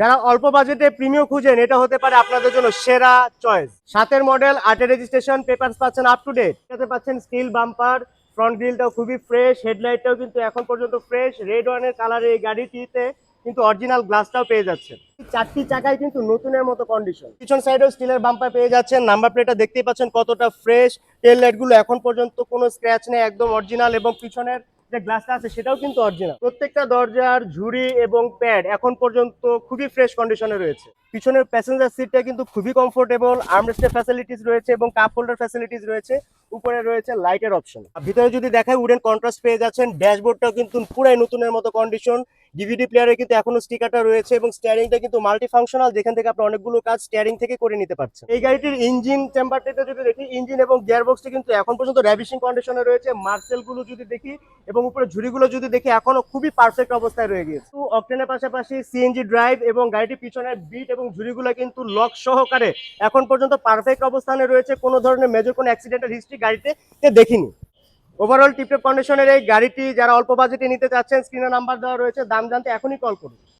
যারা অল্প বাজেটে প্রিমিয়াম খুঁজেন, এটা হতে পারে আপনাদের জন্য সেরা চয়েস সাতের মডেল আটের রেজিস্ট্রেশন পেপার পাচ্ছেন আপ টু ডেট পাচ্ছেন স্টিল বাম্পার ফ্রন্ট গ্রিলটাও খুবই ফ্রেশ হেডলাইটটাও কিন্তু এখন পর্যন্ত ফ্রেশ রেড ওয়ানের কালারে এই গাড়িটিতে কিন্তু অরিজিনাল গ্লাসটাও পেয়ে যাচ্ছেন। চারটি চাকায় কিন্তু নতুনের মতো কন্ডিশন পিছন সাইডেও স্টিলের বাম্পার পেয়ে যাচ্ছেন। নাম্বার প্লেটটা দেখতেই পাচ্ছেন কতটা ফ্রেশ টেল লাইটগুলো এখন পর্যন্ত কোনো স্ক্র্যাচ নেই, একদম অরিজিনাল এবং পিছনের যে গ্লাসটা আছে সেটাও কিন্তু অরিজিনাল প্রত্যেকটা দরজার ঝুড়ি এবং প্যাড এখন পর্যন্ত খুবই ফ্রেশ কন্ডিশনে রয়েছে। পিছনের প্যাসেঞ্জার সিটটা কিন্তু খুবই কমফোর্টেবল আর্মরেস্টের ফ্যাসিলিটিস রয়েছে এবং কাপ হোল্ডার ফ্যাসিলিটিস রয়েছে। উপরে রয়েছে লাইটের অপশন ভিতরে যদি দেখায় উডেন কন্ট্রাস্ট পেয়ে যাচ্ছেন। ড্যাশবোর্ডটাও কিন্তু পুরাই নতুনের মতো কন্ডিশন ডিভিডি প্লেয়ারে কিন্তু এখনও স্টিকারটা রয়েছে এবং স্টিয়ারিংটা কিন্তু মাল্টি ফাংশনাল যেখান থেকে আপনি অনেকগুলো কাজ স্টিয়ারিং থেকে করে নিতে পারছেন। এই গাড়িটির ইঞ্জিন চেম্বারটিতে যদি দেখি ইঞ্জিন এবং গিয়ার বক্সটি কিন্তু এখন পর্যন্ত র্যাভিশিং কন্ডিশনে রয়েছে। মার্সেলগুলো যদি দেখি এবং উপরে ঝুড়িগুলো যদি দেখি, এখনও খুবই পারফেক্ট অবস্থায় রয়ে গিয়েছে। অকটেনের পাশাপাশি সিএনজি ড্রাইভ এবং গাড়িটির পিছনের বিট এবং ঝুড়িগুলো কিন্তু লক সহকারে এখন পর্যন্ত পারফেক্ট অবস্থানে রয়েছে। কোনো ধরনের মেজর কোনো অ্যাক্সিডেন্টের হিস্ট্রি গাড়িতে দেখিনি। ওভারঅল টিপটপ কন্ডিশনের এই গাড়িটি যারা অল্প বাজেটে নিতে চাচ্ছেন স্ক্রিনে নাম্বার দেওয়া রয়েছে, দাম জানতে এখনই কল করুন।